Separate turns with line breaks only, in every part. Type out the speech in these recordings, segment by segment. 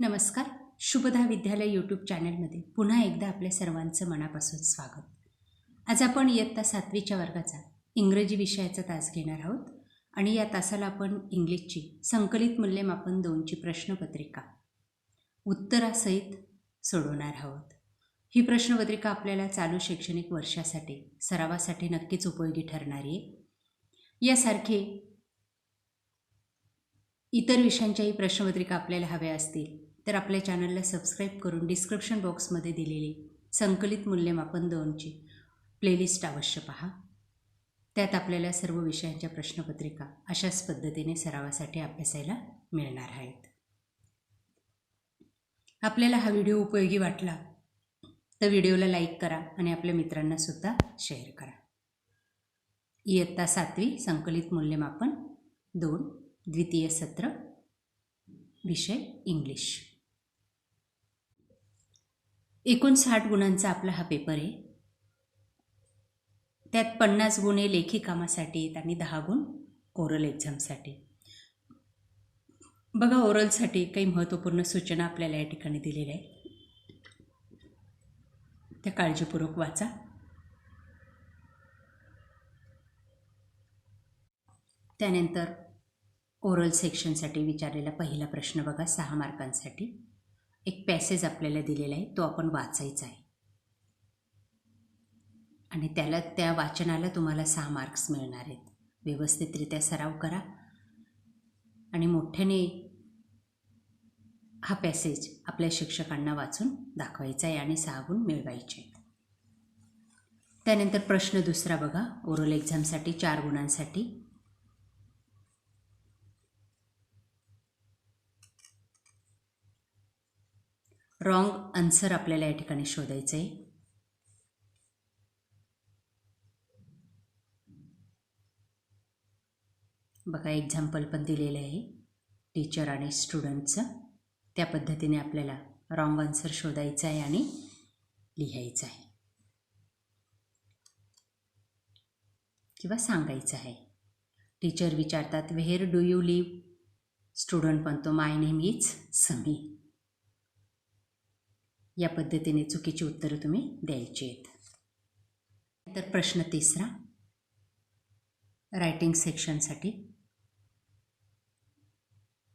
नमस्कार. शुभदा विद्यालय यूट्यूब चॅनलमध्ये पुन्हा एकदा आपल्या सर्वांचं मनापासून स्वागत. आज आपण इयत्ता सातवीच्या वर्गाचा इंग्रजी विषयाचा तास घेणार आहोत आणि या तासाला आपण इंग्लिशची संकलित मूल्यमापन दोनची प्रश्नपत्रिका उत्तरासहित सोडवणार आहोत. ही प्रश्नपत्रिका आपल्याला चालू शैक्षणिक वर्षासाठी सरावासाठी नक्कीच उपयोगी ठरणारी आहे. यासारखे इतर विषयांच्याही प्रश्नपत्रिका आपल्याला हव्या असतील तर आपल्या चॅनलला सबस्क्राईब करून डिस्क्रिप्शन बॉक्समध्ये दिलेली संकलित मूल्यमापन दोनची प्लेलिस्ट अवश्य पहा. त्यात आपल्याला सर्व विषयांच्या प्रश्नपत्रिका अशाच पद्धतीने सरावासाठी अभ्यासायला मिळणार आहेत. आपल्याला हा व्हिडिओ उपयोगी वाटला तर व्हिडिओला लाईक करा आणि आपल्या मित्रांनासुद्धा शेअर करा. इयत्ता सातवी संकलित मूल्यमापन दोन द्वितीय सत्र विषय इंग्लिश. एकूण साठ गुणांचा आपला हा पेपर आहे. त्यात पन्नास गुण हे लेखी कामासाठी आहेत आणि दहा गुण ओरल एक्झामसाठी बघा ओरलसाठी काही महत्त्वपूर्ण सूचना आपल्याला या ठिकाणी दिलेल्या आहेत. त्या काळजीपूर्वक वाचा. त्यानंतर ओरल सेक्शनसाठी विचारलेला पहिला प्रश्न बघा सहा मार्कांसाठी. एक पॅसेज आपल्याला दिलेला आहे तो आपण वाचायचा आहे. आणि त्याला त्या वाचनाला तुम्हाला सहा मार्क्स मिळणार आहेत. व्यवस्थितरित्या सराव करा. आणि मोठ्याने हा पॅसेज आपल्या शिक्षकांना वाचून दाखवायचा आहे आणि सहा गुण मिळवायचे आहेत. त्यानंतर प्रश्न दुसरा बघा. ओरल एक्झामसाठी चार गुणांसाठी रॉंग आन्सर आपल्याला या ठिकाणी शोधायचं आहे बघा एक्झाम्पल पण दिलेलं आहे. टीचर आणि स्टुडंटचं त्या पद्धतीने आपल्याला रॉंग आन्सर शोधायचं आहे आणि लिहायचं आहे. किंवा सांगायचं आहे. टीचर विचारतात where do you live student म्हणतो माय नेम इज समी या पद्धतीने चुकीची उत्तरं तुम्ही द्यायची आहेत. तर प्रश्न तिसरा रायटिंग सेक्शनसाठी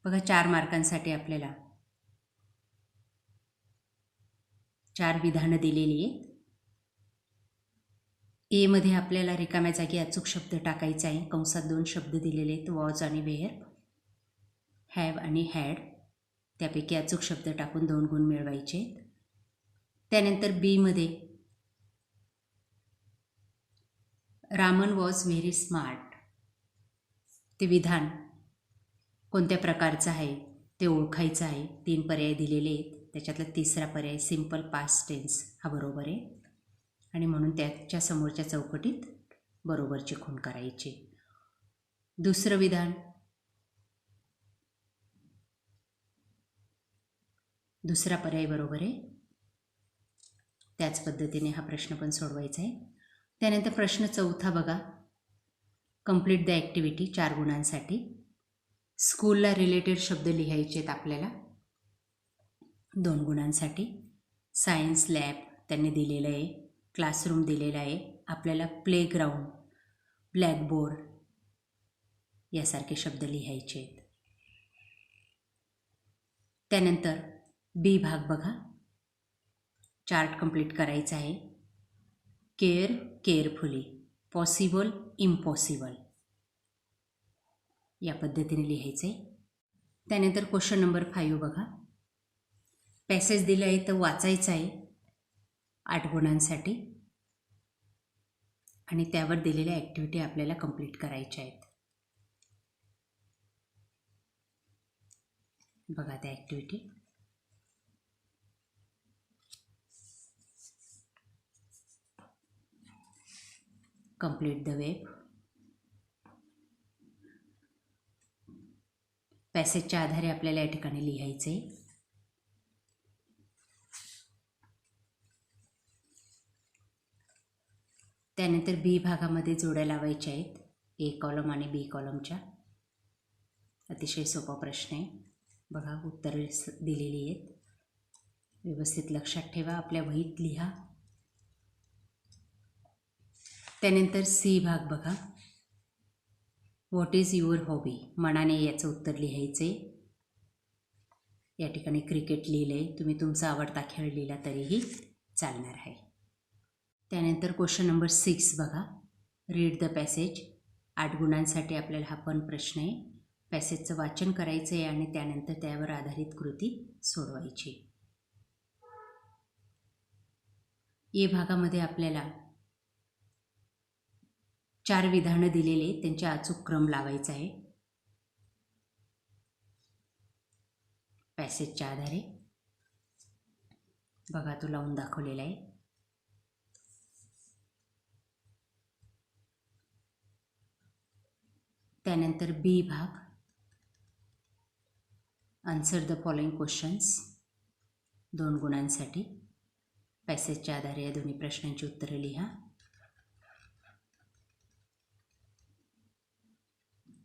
बघा चार मार्कांसाठी आपल्याला चार विधानं दिलेली आहेत. एमध्ये आपल्याला रिकाम्या जागी अचूक शब्द टाकायचा आहे. कंसात दोन शब्द दिलेले आहेत वॉज आणि वेअर हॅव आणि हॅड त्यापैकी अचूक शब्द टाकून दोन गुण मिळवायचे आहेत. त्यानंतर बीमध्ये रामन वॉज व्हेरी स्मार्ट ते विधान कोणत्या प्रकारचं आहे? ते ओळखायचं आहे. तीन पर्याय दिलेले आहेत. त्याच्यातला तिसरा पर्याय सिंपल पास्ट टेन्स हा बरोबर आहे. आणि म्हणून त्याच्या समोरच्या चौकटीत बरोबरची खूण करायची. दुसरं विधान. दुसरा पर्याय बरोबर आहे. त्याच पद्धतीने हा प्रश्न पण सोडवायचा आहे. त्यानंतर प्रश्न चौथा बघा. कंप्लीट द ॲक्टिव्हिटी चार गुणांसाठी. स्कूलला रिलेटेड शब्द लिहायचे आहेत आपल्याला. दोन गुणांसाठी. सायन्स लॅब त्यांनी दिलेलं आहे. क्लासरूम दिलेला आहे. आपल्याला प्लेग्राऊंड ब्लॅकबोर्ड यासारखे शब्द लिहायचे आहेत. त्यानंतर बी भाग बघा. चार्ट कंप्लीट करायचा आहे. Care carefully possible impossible. या पद्धतीने लिहायचं. आहे त्यानंतर क्वेश्चन नंबर फाईव्ह बघा. पॅसेज दिलं आहे तर वाचायचं आहे. आठ गुणांसाठी. आणि त्यावर दिलेल्या ॲक्टिव्हिटी आपल्याला कंप्लीट करायच्या आहेत. बघा त्या ॲक्टिव्हिटी कंप्लीट द वेब पॅसेजच्या आधारे आपल्याला या ठिकाणी लिहायचे त्यानंतर बी भागामध्ये जोड्या लावायच्या आहेत. ए कॉलम आणि बी कॉलमच्या अतिशय सोपा प्रश्न आहे. बघा उत्तरे स दिलेली आहेत. व्यवस्थित लक्षात ठेवा. आपल्या वहीत लिहा. त्यानंतर सी भाग बघा. व्हॉट इज युअर हॉबी मनाने याचं उत्तर लिहायचे या ठिकाणी क्रिकेट लिहिलं आहे तुम्ही तुमचा आवडता खेळ लिहिला तरीही चालणार आहे. त्यानंतर क्वेश्चन नंबर सिक्स बघा. रीड द पॅसेज आठ गुणांसाठी आपल्याला हा पण प्रश्न आहे. पॅसेजचं वाचन करायचं आहे आणि त्यानंतर त्यावर आधारित कृती सोडवायची. ए भागामध्ये आपल्याला चार विधानं दिलेले त्यांचे अचूक क्रम लावायचा आहे. पॅसेजच्या आधारे. बघा तो लावून दाखवलेला आहे. त्यानंतर बी भाग. आन्सर द फॉलोइंग क्वेश्चन्स दोन गुणांसाठी. पॅसेजच्या आधारे या दोन्ही प्रश्नांची उत्तरं लिहा.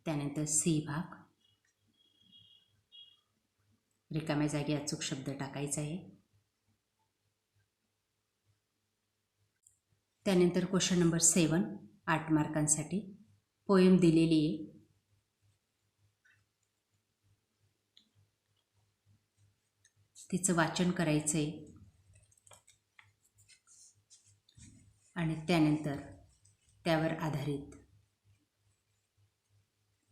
त्यानंतर सी भाग. रिकाम्या जागी अचूक शब्द टाकायचा आहे. त्यानंतर क्वेश्चन नंबर सेवन आठ मार्कांसाठी. पोएम दिलेली आहे. तिचं वाचन करायचं आहे आणि त्यानंतर त्यावर आधारित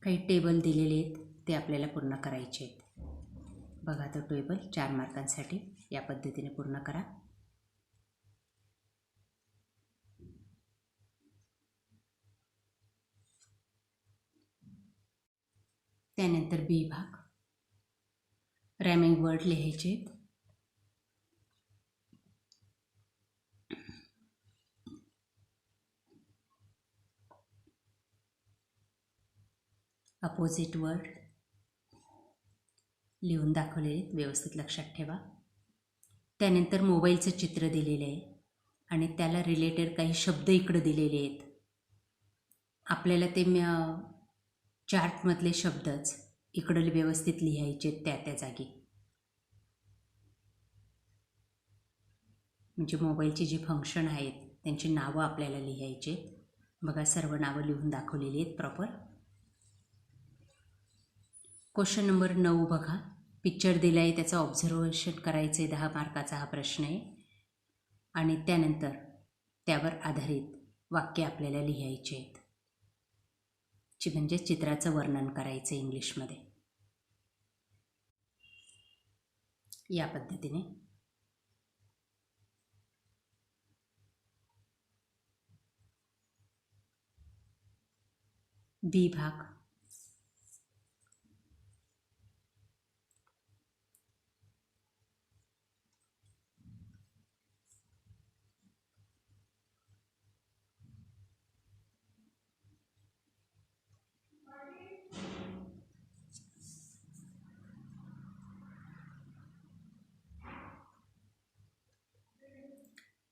काही टेबल दिलेले आहेत ते आपल्याला पूर्ण करायचे आहेत. बघा तो टेबल चार मार्कांसाठी या पद्धतीने पूर्ण करा. त्यानंतर बी भाग. रॅमिंग वर्ड लिहायचे आहेत. अपोजिट वर्ड लिहून दाखवलेले आहेत व्यवस्थित लक्षात ठेवा. त्यानंतर मोबाईलचं चित्र दिलेलं आहे आणि त्याला रिलेटेड काही शब्द इकडं दिलेले आहेत. आपल्याला ते चार्टमधले शब्दच इकडं व्यवस्थित लिहायचे त्या त्या जागी. म्हणजे मोबाईलचे जे फंक्शन आहेत त्यांची नावं आपल्याला लिहायचे बघा सर्व नावं लिहून दाखवलेली आहेत प्रॉपर क्वेश्चन नंबर नऊ बघा. पिक्चर दिला आहे त्याचं ऑब्झर्वेशन करायचं आहे दहा मार्काचा हा प्रश्न आहे. आणि त्यानंतर त्यावर आधारित वाक्य आपल्याला लिहायचे आहेत. चि म्हणजे चित्राचं वर्णन करायचं इंग्लिशमध्ये. या पद्धतीने. बी भाग.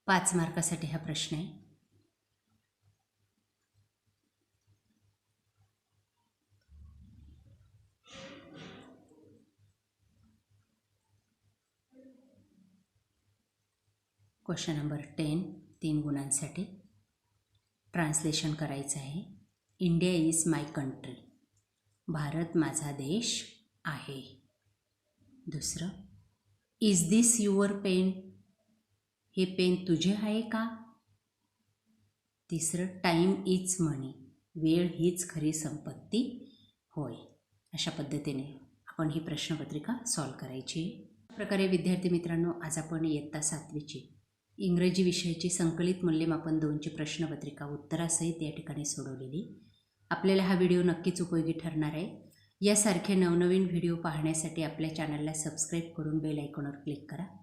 पाच मार्कासाठी हा प्रश्न आहे. क्वेश्चन नंबर टेन तीन गुणांसाठी ट्रान्सलेशन करायचं आहे. India is my country. Bharat माझा देश आहे. दुसरं इज दिस युअर पेन? हे पेन तुझे आहे का? तिसरं टाईम इज मनी वेळ हीच खरी संपत्ती होय. अशा पद्धतीने आपण ही प्रश्नपत्रिका सॉल्व करायची. प्रकारे विद्यार्थी मित्रांनो आज आपण इयत्ता सातवीची इंग्रजी विषयाची संकलित मूल्यमापन दोनची प्रश्नपत्रिका उत्तरासहित या ठिकाणी सोडवलेली. आपल्याला हा व्हिडिओ नक्कीच उपयोगी ठरणार आहे. यासारखे नवनवीन व्हिडिओ पाहण्यासाठी आपल्या चॅनलला सबस्क्राईब करून बेल आयकॉनवर क्लिक करा.